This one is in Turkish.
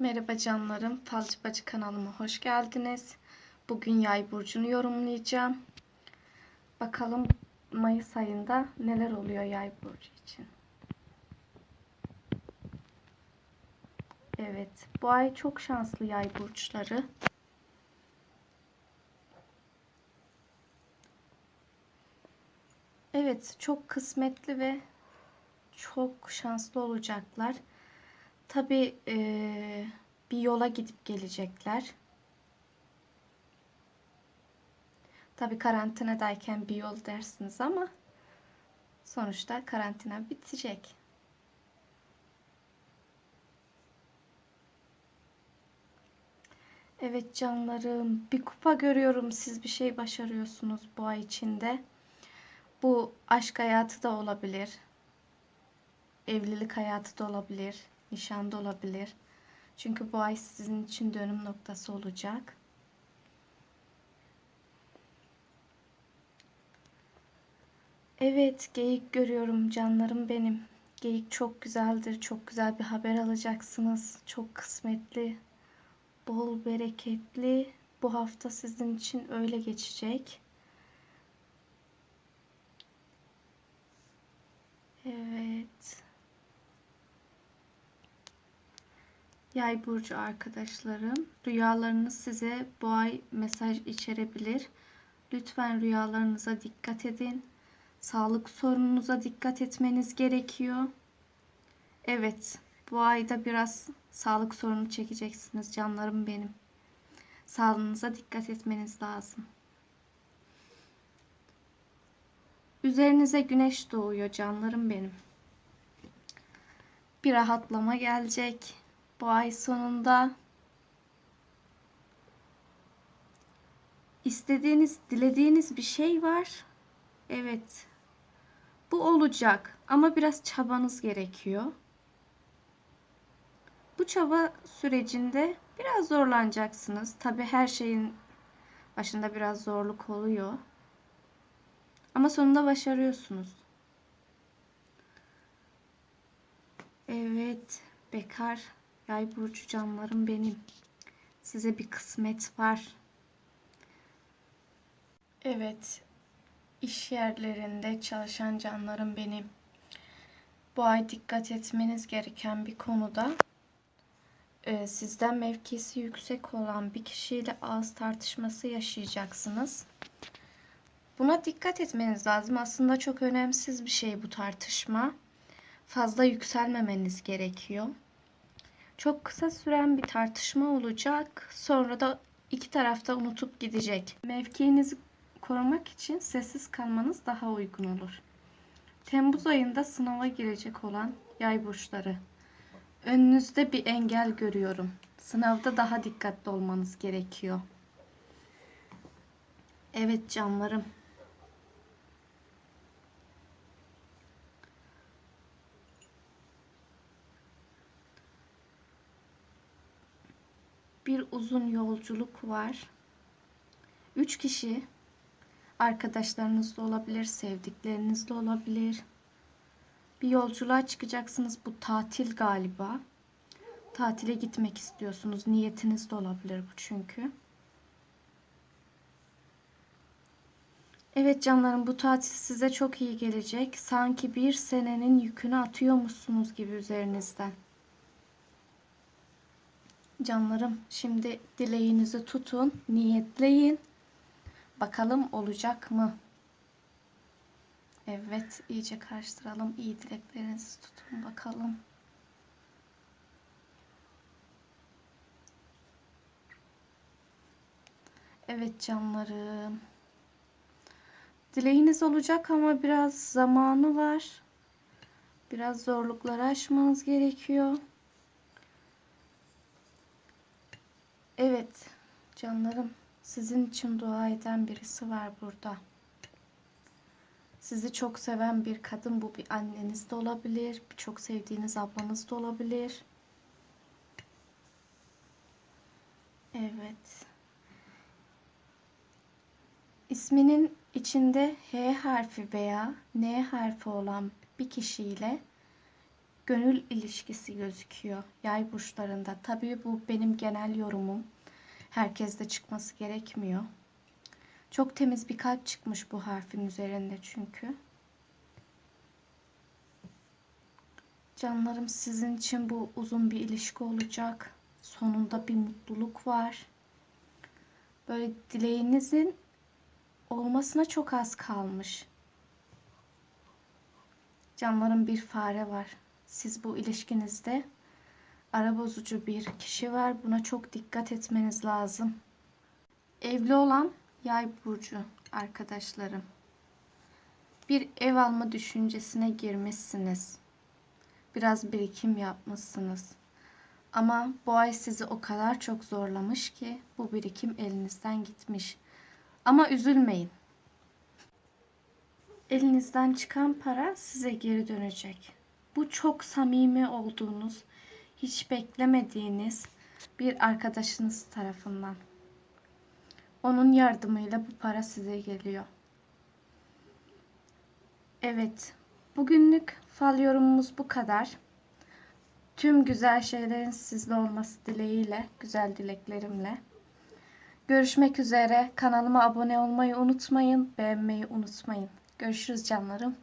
Merhaba canlarım, Falcı Bacı kanalıma hoş geldiniz. Bugün yay burcunu yorumlayacağım. Bakalım Mayıs ayında neler oluyor yay burcu için. Evet, bu ay çok şanslı yay burçları. Evet, çok kısmetli ve çok şanslı olacaklar. Tabii eee, bir yola gidip gelecekler. Tabii karantinadayken bir yol dersiniz ama sonuçta karantina bitecek. Evet canlarım, bir kupa görüyorum. Siz bir şey başarıyorsunuz bu ay içinde. Bu aşk hayatı da olabilir. Evlilik hayatı da olabilir. Nişan da olabilir. Çünkü bu ay sizin için dönüm noktası olacak. Evet, geyik görüyorum canlarım benim. Geyik çok güzeldir. Çok güzel bir haber alacaksınız. Çok kısmetli, bol bereketli. Bu hafta sizin için öyle geçecek. Evet. Yay burcu arkadaşlarım, rüyalarınız size bu ay mesaj içerebilir. Lütfen rüyalarınıza dikkat edin. Sağlık sorununuza dikkat etmeniz gerekiyor. Evet, bu ayda biraz sağlık sorunu çekeceksiniz canlarım benim. Sağlığınıza dikkat etmeniz lazım. Üzerinize güneş doğuyor canlarım benim. Bir rahatlama gelecek bu ay sonunda. İstediğiniz, dilediğiniz bir şey var. Evet. Bu olacak ama biraz çabanız gerekiyor. Bu çaba sürecinde biraz zorlanacaksınız. Tabi her şeyin başında biraz zorluk oluyor. Ama sonunda başarıyorsunuz. Evet, bekar yay burcu canlarım benim. Size bir kısmet var. Evet, iş yerlerinde çalışan canlarım benim. Bu ay dikkat etmeniz gereken bir konuda e, sizden mevkisi yüksek olan bir kişiyle ağız tartışması yaşayacaksınız. Buna dikkat etmeniz lazım. Aslında çok önemsiz bir şey bu tartışma. Fazla yükselmemeniz gerekiyor. Çok kısa süren bir tartışma olacak. Sonra da iki tarafta unutup gidecek. Mevkiinizi korumak için sessiz kalmanız daha uygun olur. Temmuz ayında sınava girecek olan yay burçları. Önünüzde bir engel görüyorum. Sınavda daha dikkatli olmanız gerekiyor. Evet canlarım. Bir uzun yolculuk var. Üç kişi arkadaşlarınız da olabilir, sevdikleriniz de olabilir. Bir yolculuğa çıkacaksınız. Bu tatil galiba. Tatile gitmek istiyorsunuz. Niyetiniz de olabilir bu çünkü. Evet canlarım bu tatil size çok iyi gelecek. Sanki bir senenin yükünü atıyormuşsunuz gibi üzerinizden. Canlarım şimdi dileğinizi tutun, niyetleyin. Bakalım olacak mı? Evet, iyice karıştıralım. İyi dileklerinizi tutun bakalım. Evet canlarım. Dileğiniz olacak ama biraz zamanı var. Biraz zorlukları aşmanız gerekiyor. Evet canlarım sizin için dua eden birisi var burada. Sizi çok seven bir kadın bu bir anneniz de olabilir. Bir çok sevdiğiniz ablanız da olabilir. Evet. İsminin içinde H harfi veya N harfi olan bir kişiyle gönül ilişkisi gözüküyor yay burçlarında. Tabii bu benim genel yorumum. Herkeste çıkması gerekmiyor. Çok temiz bir kalp çıkmış bu harfin üzerinde çünkü. Canlarım sizin için bu uzun bir ilişki olacak. Sonunda bir mutluluk var. Böyle dileğinizin olmasına çok az kalmış. Canlarım bir fare var. Siz bu ilişkinizde ara bozucu bir kişi var. Buna çok dikkat etmeniz lazım. Evli olan yay burcu arkadaşlarım. Bir ev alma düşüncesine girmişsiniz. Biraz birikim yapmışsınız. Ama bu ay sizi o kadar çok zorlamış ki bu birikim elinizden gitmiş. Ama üzülmeyin. Elinizden çıkan para size geri dönecek. Bu çok samimi olduğunuz, hiç beklemediğiniz bir arkadaşınız tarafından. Onun yardımıyla bu para size geliyor. Evet, bugünlük fal yorumumuz bu kadar. Tüm güzel şeylerin sizde olması dileğiyle, güzel dileklerimle. Görüşmek üzere. Kanalıma abone olmayı unutmayın, beğenmeyi unutmayın. Görüşürüz canlarım.